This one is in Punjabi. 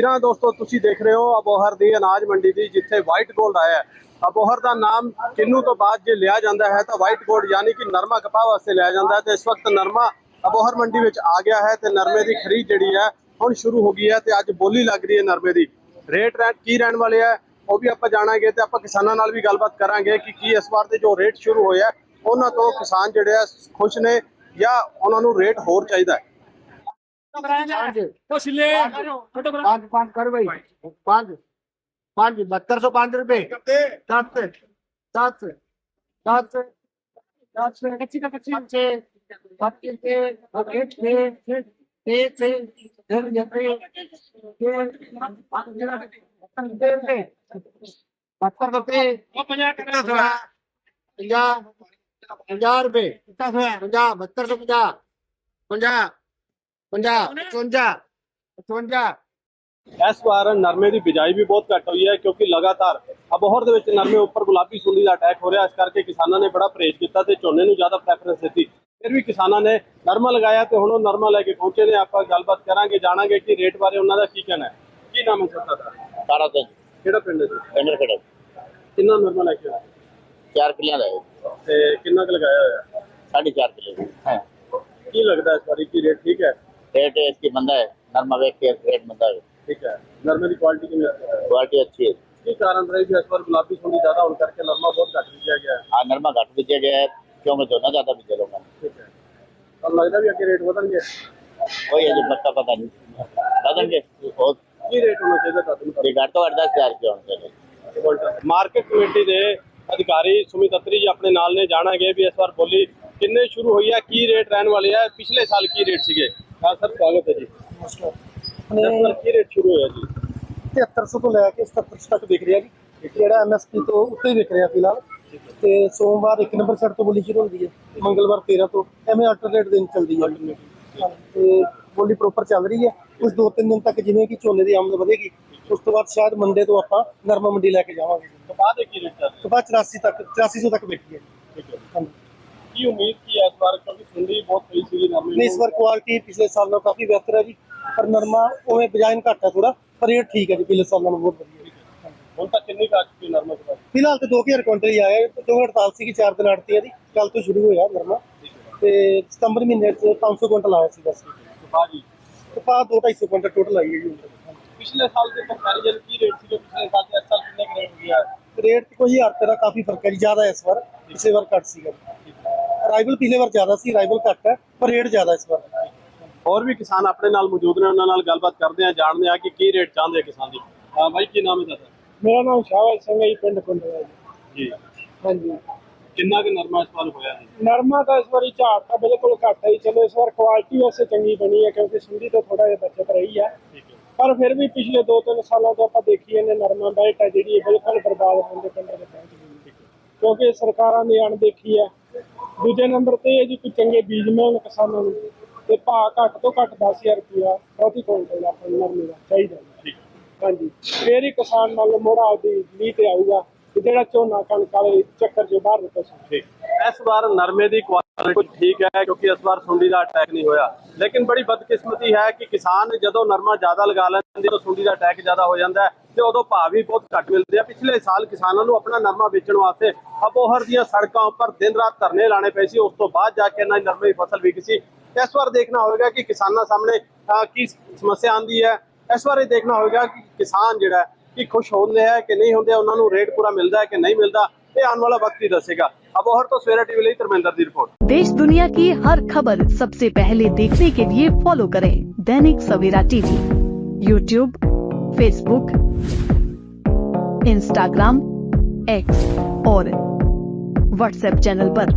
ਕਿਰਾਂ ਦੋਸਤੋ, ਤੁਸੀਂ ਦੇਖ ਰਹੇ ਹੋ ਅਬੋਹਰ ਦੀ ਅਨਾਜ ਮੰਡੀ ਦੀ, ਜਿੱਥੇ ਵਾਈਟ 골ਡ ਆਇਆ ਅਬੋਹਰ ਦਾ ਨਾਮ ਕਿੰਨੂ ਤੋਂ ਬਾਅਦ ਜੇ ਲਿਆ ਜਾਂਦਾ ਹੈ, ਤਾਂ ਵਾਈਟ 골ਡ ਯਾਨੀ ਕਿ ਨਰਮਾ ਕਪਾਹ ਵਾਸਤੇ ਲਿਆ ਜਾਂਦਾ ਹੈ ਤੇ ਇਸ ਵਕਤ ਨਰਮਾ ਅਬੋਹਰ ਮੰਡੀ ਵਿੱਚ ਆ ਗਿਆ ਹੈ ਤੇ ਨਰਮੇ ਦੀ ਖਰੀਦ ਜਿਹੜੀ ਹੈ, ਹੁਣ ਸ਼ੁਰੂ ਹੋ ਗਈ ਹੈ ਤੇ ਅੱਜ ਬੋਲੀ ਲੱਗ ਰਹੀ ਹੈ ਨਰਮੇ ਦੀ। ਰੇਟ ਰੈਟ ਕੀ ਰਹਿਣ ਵਾਲੇ ਹੈ, ਉਹ ਵੀ ਆਪਾਂ ਜਾਣਾਂਗੇ ਤੇ ਆਪਾਂ ਕਿਸਾਨਾਂ ਨਾਲ ਵੀ ਗੱਲਬਾਤ ਕਰਾਂਗੇ ਕਿ ਕੀ ਇਸ ਵਾਰ ਦੇ ਜੋ ਰੇਟ ਸ਼ੁਰੂ ਹੋਏ ਆ ਉਹਨਾਂ ਤੋਂ ਕਿਸਾਨ ਜਿਹੜੇ ਆ ਖੁਸ਼ ਨੇ ਜਾਂ ਉਹਨਾਂ ਨੂੰ ਰੇਟ ਹੋਰ ਚਾਹੀਦਾ ਹੈ। પાંચ પાંચ કર ભાઈ પાંચ પાંચ બત્તરસો પાંચ રૂપિયે સાત સાત સાત पंजा पंजा रुपये पंजा बत्तर सौ पंजा पंजा 55 55 55 ਇਸ ਵਾਰ ਨਰਮੇ ਦੀ ਬਿਜਾਈ ਵੀ ਬਹੁਤ ਘੱਟ ਹੋਈ ਹੈ ਕਿਉਂਕਿ ਲਗਾਤਾਰ ਅਬੋਹਰ ਦੇ ਵਿੱਚ ਨਰਮੇ ਉੱਪਰ ਗੁਲਾਬੀ ਸੁੰਡੀ ਦਾ ਅਟੈਕ ਹੋ ਰਿਹਾ। ਇਸ ਕਰਕੇ ਕਿਸਾਨਾਂ ਨੇ ਬੜਾ ਪ੍ਰੇਜ ਕੀਤਾ ਤੇ ਝੋਨੇ ਨੂੰ ਜ਼ਿਆਦਾ ਪ੍ਰੈਫਰੈਂਸ ਦਿੱਤੀ। ਫਿਰ ਵੀ ਕਿਸਾਨਾਂ ਨੇ ਨਰਮਾ ਲਗਾਇਆ ਤੇ ਹੁਣ ਉਹ ਨਰਮਾ ਲੈ ਕੇ ਪਹੁੰਚੇ ਨੇ। ਆਪਾਂ ਗੱਲਬਾਤ ਕਰਾਂਗੇ ਜਾਣਾਂਗੇ ਕਿ ਰੇਟ ਬਾਰੇ ਉਹਨਾਂ ਦਾ ਕੀ ਕਹਿਣਾ ਹੈ। ਕੀ ਨਾਮ ਹੈ ਸਰ ਦਾ ਤਾਰਾ ਕਿਹੜਾ ਪਿੰਡ ਹੈ ਜੀ? ਪਿੰਡ ਖੜਾ ਕਿੰਨਾ ਨਰਮਾ ਲੈ ਕੇ ਆਇਆ? ਚਾਰ ਕਿੱਲਿਆਂ ਦਾ ਹੈ। ਤੇ ਕਿੰਨਾ ਕੁ ਲਗਾਇਆ ਹੋਇਆ? 4.5 ਕਿੱਲੇ। ਹਾਂ ਕੀ ਲੱਗਦਾ ਇਸ ਵਾਰੀ ਕੀ ਰੇਟ ਠੀਕ ਹੈ? रेट इसकी बंदा है नरमा वेट के रेट बंदा है ਠੀਕ ਹੈ ਨਰਮੇ ਦੀ ਕੁਆਲਿਟੀ ਕਿਵੇਂ ਹੈ क्वालिटी अच्छी है ਕੀ ਕਾਰਨ ਰਹੀ ਵੀ ਇਸ ਵਾਰ ਗੁਲਾਬੀ ਸੁੰਡੀ ਜ਼ਿਆਦਾ ਹੋਣ ਕਰਕੇ ਨਰਮਾ ਬਹੁਤ ਘੱਟ ਦਿੱਤਾ ਗਿਆ ਹੈ हाँ नरमा घट बीजे गया है क्योंकि दोनों ज्यादा बीजे लोग हैं ਠੀਕ ਹੈ ਤੁਹਾਨੂੰ ਲੱਗਦਾ ਵੀ ਅੱਗੇ ਰੇਟ ਵਧਣਗੇ वही है जो पक्का पता नहीं बदलेंगे बहुत ਕੀ ਰੇਟ ਹੋਣਾ ਚਾਹੀਦਾ ਤੁਹਾਨੂੰ ये घट तो घट दस हजार रुपया होना चाहिए ਮਾਰਕੀਟ ਕਮੇਟੀ ਦੇ ਅਧਿਕਾਰੀ ਸੁਮਿਤ ਅਤਰੀ ਜੀ ਆਪਣੇ ਨਾਲ ਨੇ ਜਾਣਾਂਗੇ ਵੀ ਇਸ ਵਾਰ ਬੋਲੀ ਕਿੰਨੇ ਸ਼ੁਰੂ ਹੋਈ ਹੈ ਕੀ ਰੇਟ ਰਹਿਣ ਵਾਲੇ ਹੈ ਪਿਛਲੇ ਸਾਲ ਕੀ ਰੇਟ ਸੀਗੇ ਹਾਂ ਸਰ ਸਵਾਗਤ ਹੈ ਜੀ। ਇਸ ਵਾਰ ਕੀ ਰੇਟ ਸ਼ੁਰੂ ਹੋਇਆ ਜੀ? 7300 ਤੋਂ ਲੈ ਕੇ 7700 ਤੱਕ ਵਿਕ ਰਿਹਾ ਜੀ। ਜਿਹੜਾ ਐਮਐਸਪੀ ਤੋਂ ਉੱਤੇ ਹੀ ਵਿਕ ਰਿਹਾ ਫਿਲਹਾਲ। ਤੇ ਸੋਮਵਾਰ ਇੱਕ ਨੰਬਰ ਸੈੱਟ ਤੋਂ ਬੋਲੀ ਸ਼ੁਰੂ ਹੁੰਦੀ ਹੈ। ਮੰਗਲਵਾਰ 13 ਤੋਂ ਐਵੇਂ ਆਲਟਰਨੇਟ ਦਿਨ ਚੱਲਦੀ ਹੈ। ਤੇ ਬੋਲੀ ਪ੍ਰੋਪਰ ਚੱਲ ਰਹੀ ਹੈ। ਉਸ ਦੋ ਤਿੰਨ ਦਿਨ ਤੱਕ ਜਿਵੇਂ ਕਿ ਝੋਨੇ ਦੀ ਆਮਦ ਵਧੇਗੀ ਉਸ ਤੋਂ ਬਾਅਦ ਸ਼ਾਇਦ ਮੰਡੇ ਤੋਂ ਆਪਾਂ ਨਰਮਾ ਮੰਡੀ ਲੈ ਕੇ ਜਾਵਾਂਗੇ। ਕਪਾਹ ਦੇ ਕੀ ਰੇਟ ਚੱਲ ਤੋਂ ਬਾਅਦ 84 ਤੱਕ 8400 ਤੱਕ ਵਿਕੀ ਹੈ ਠੀਕ ਹੈ। ਕੀ ਉਮੀਦ ਕੀ ਹੈ ਇਸ ਵਾਰ? ਕਿਉਂਕਿ ਸੁੰਡੀ ਬਹੁਤ ਪਈ ਸੀਗੀ ਨਰਮੇ ਨਹੀਂ ਇਸ ਵਾਰ ਕੁਆਲਿਟੀ ਪਿਛਲੇ ਸਾਲ ਨਾਲੋਂ ਕਾਫੀ ਬਿਹਤਰ ਹੈ ਜੀ। ਪਰ ਨਰਮਾ ਉਵੇਂ ਬਜਾਇਨ ਘੱਟ ਹੈ ਥੋੜਾ ਪਰ ਰੇਟ ਠੀਕ ਹੈ ਜੀ ਪਿਛਲੇ ਸਾਲ ਨਾਲੋਂ ਬਹੁਤ ਵਧੀਆ। ਹੈ ਹੁਣ ਤੱਕ ਕਿੰਨੀ ਕਾਚ ਚੁੱਕੀ ਨਰਮੇ ਕਪਾਹ ਫਿਲਹਾਲ ਤੇ 2000 ਕੁਇੰਟਲ ਹੀ ਆਇਆ ਹੈ। ਕਿਉਂਕਿ ਹੜਤਾਲ ਸੀ ਕਿ 4 ਦਿਨ ਅੜਤੀ ਦੀ ਕੱਲ ਤੋਂ ਸ਼ੁਰੂ ਹੋਇਆ ਨਰਮਾ। ਤੇ ਸਤੰਬਰ ਮਹੀਨੇ ਚ 500 ਕੁਇੰਟਲ ਆਇਆ ਸੀ ਬਸ। ਜੀ। ਕਪਾਹ 2-250 ਕੁਇੰਟਲ ਟੋਟਲ ਆਈ ਹੈ ਜੀ ਪਿਛਲੇ ਸਾਲ ਦੇ ਕੰਪੈਰੀਜ਼ਨ ਕੀ ਰੇਟ ਸੀਗੇ? ਪਿਛਲੇ ਸਾਲ ਤੇ ਇਸ ਸਾਲ ਕਿੰਨੇ ਕੁ ਰੇਟ ਹੋ ਗਿਆ? ਰੇਟ ਤੇ ਕੋਈ ਹਜ਼ਾਰ ਰੁਪਏ ਦਾ ਕਾਫੀ ਫ਼ਰਕ ਹੈ ਜੀ ਜ਼ਿਆਦਾ ਹੈ ਇਸ ਵਾਰ। ਪਿਛਲੇ ਵਾਰ ਘੱਟ ਸੀਗਾ। ਰਾਈਵਲ ਪਿਛਲੇ ਵਾਰ ਜ਼ਿਆਦਾ ਸੀ ਰਾਈਵਲ ਘੱਟ ਹੈ ਪਰ ਰੇਟ ਜ਼ਿਆਦਾ ਇਸ ਵਾਰ। ਹੋਰ ਵੀ ਕਿਸਾਨ ਆਪਣੇ ਨਾਲ ਮੌਜੂਦ ਨੇ ਉਹਨਾਂ ਨਾਲ ਗੱਲਬਾਤ ਕਰਦੇ ਆ ਜਾਣਦੇ ਆ ਕਿ ਕੀ ਰੇਟ ਚਾਹੁੰਦੇ ਆ ਕਿਸਾਨ ਦੀ ਹਾਂ ਬਾਈ ਕੀ ਨਾਮ ਹੈ ਤੁਹਾਡਾ? ਮੇਰਾ ਨਾਮ ਸ਼ਾਵਲ ਸਿੰਘ ਹੈ ਜੀ, ਪਿੰਡ ਕੁੰਡਲਾ ਜੀ। ਜੀ। ਹਾਂਜੀ। ਕਿੰਨਾ ਕੁ ਨਰਮਾ ਇਸ ਵਾਰ ਹੋਇਆ ਹੈ ਨਰਮਾ ਤਾਂ ਇਸ ਵਾਰੀ ਝਾੜ ਤਾਂ ਬਿਲਕੁਲ ਘੱਟ ਹੈ ਜੀ। ਚਲੋ ਇਸ ਵਾਰ ਕੁਆਲਿਟੀ ਵੈਸੇ ਚੰਗੀ ਬਣੀ ਹੈ ਕਿਉਂਕਿ ਸੁੰਡੀ ਤੋਂ ਥੋੜਾ ਜਿਹਾ ਬਚਤ ਰਹੀ ਹੈ। ਠੀਕ ਹੈ। ਪਰ ਫਿਰ ਵੀ ਪਿਛਲੇ 2-3 ਸਾਲਾਂ ਤੋਂ ਆਪਾਂ ਦੇਖੀਏ ਨੇ ਨਰਮਾ ਬੈਠ ਹੈ ਜਿਹੜੀ ਇਹ ਬਿਲਕੁਲ ਬਰਬਾਦ ਹੋਣ ਦੇ ਕੰਢੇ ਤੇ ਪਹੁੰਚ ਗਈ ਕਿਉਂਕਿ ਸਰਕਾਰਾਂ ਨੇ ਅਣਦੇਖੀ ਹੈ ਦੂਜੇ ਨੰਬਰ ਤੇ ਇਹ ਜੀ ਕੋਈ ਚੰਗੇ ਬੀਜ ਮਿਲਣ ਕਿਸਾਨਾਂ ਨੂੰ। ਤੇ ਭਾਅ ਘੱਟ ਤੋਂ ਘੱਟ 10000 ਰੁਪਇਆ ਪ੍ਰਤੀ ਕੁਇੰਟਲ ਆਪਾਂ ਨੂੰ ਦਾ ਚਾਹੀਦਾ। ਠੀਕ। ਹਾਂਜੀ। ਫੇਰ ਹੀ ਕਿਸਾਨ ਮੰਨ ਲਓ ਮੋੜਾ ਆਪਦੀ ਲੀਹ ਤੇ ਆਊਗਾ। ਕਿ ਜਿਹੜਾ ਝੋਨਾ ਕਣਕ ਵਾਲੇ ਚੱਕਰ ਚੋਂ ਬਾਹਰ ਨਿਕਲ ਸਕੇ ਇਸ ਵਾਰ ਨਰਮੇ ਦੀ ਕੁਆਲਿਟੀ ਠੀਕ ਹੈ ਕਿਉਂਕਿ ਇਸ ਵਾਰ ਸੁੰਡੀ ਦਾ ਅਟੈਕ ਨਹੀਂ ਹੋਇਆ। ਲੇਕਿਨ ਬੜੀ ਬਦਕਿਸਮਤੀ ਹੈ ਕਿ ਕਿਸਾਨ ਜਦੋਂ ਨਰਮਾ ਜ਼ਿਆਦਾ ਲਗਾ ਲੈਂਦੇ ਤਾਂ ਸੁੰਡੀ ਦਾ ਅਟੈਕ ਜ਼ਿਆਦਾ ਹੋ ਜਾਂਦਾ ਹੈ ਤੇ ਉਦੋਂ ਭਾਅ ਵੀ ਬਹੁਤ ਘੱਟ ਮਿਲਦੇ ਆ। ਪਿਛਲੇ ਸਾਲ ਕਿਸਾਨਾਂ ਨੂੰ ਆਪਣਾ ਨਰਮਾ ਵੇਚਣ ਵਾਸਤੇ ਅਬੋਹਰ ਦੀਆਂ ਸੜਕਾਂ ਉੱਪਰ ਦਿਨ ਰਾਤ ਧਰਨੇ ਲਾਣੇ ਪਏ ਸੀ। ਉਸ ਤੋਂ ਬਾਅਦ ਜਾ ਕੇ ਇਹਨਾਂ ਦੀ ਨਰਮੇ ਦੀ ਫਸਲ ਵਿਕੀ ਸੀ ਇਸ ਵਾਰ ਦੇਖਣਾ ਹੋਵੇਗਾ ਕਿ ਕਿਸਾਨਾਂ ਸਾਹਮਣੇ ਅਹ, ਕੀ ਸਮੱਸਿਆ ਆਂਦੀ ਹੈ। ਇਸ ਵਾਰ ਇਹ ਦੇਖਣਾ ਹੋਵੇਗਾ ਕਿ ਕਿਸਾਨ ਜਿਹੜਾ ਕਿ खुश होंगे है कि नहीं होंगे उन्होंने रेट पूरा मिलता है कि नहीं मिलता ਮਿਲਦਾ आने वाला वक्त ही दसेगा। ਦੱਸੇਗਾ अबोहर तो सवेरा टीवी ਲਈ धर्मेंद्र की रिपोर्ट देश दुनिया की हर खबर सबसे पहले देखने के लिए फॉलो करें Dainik Savera TV. YouTube Facebook Instagram X और व्हाट्सएप चैनल पर।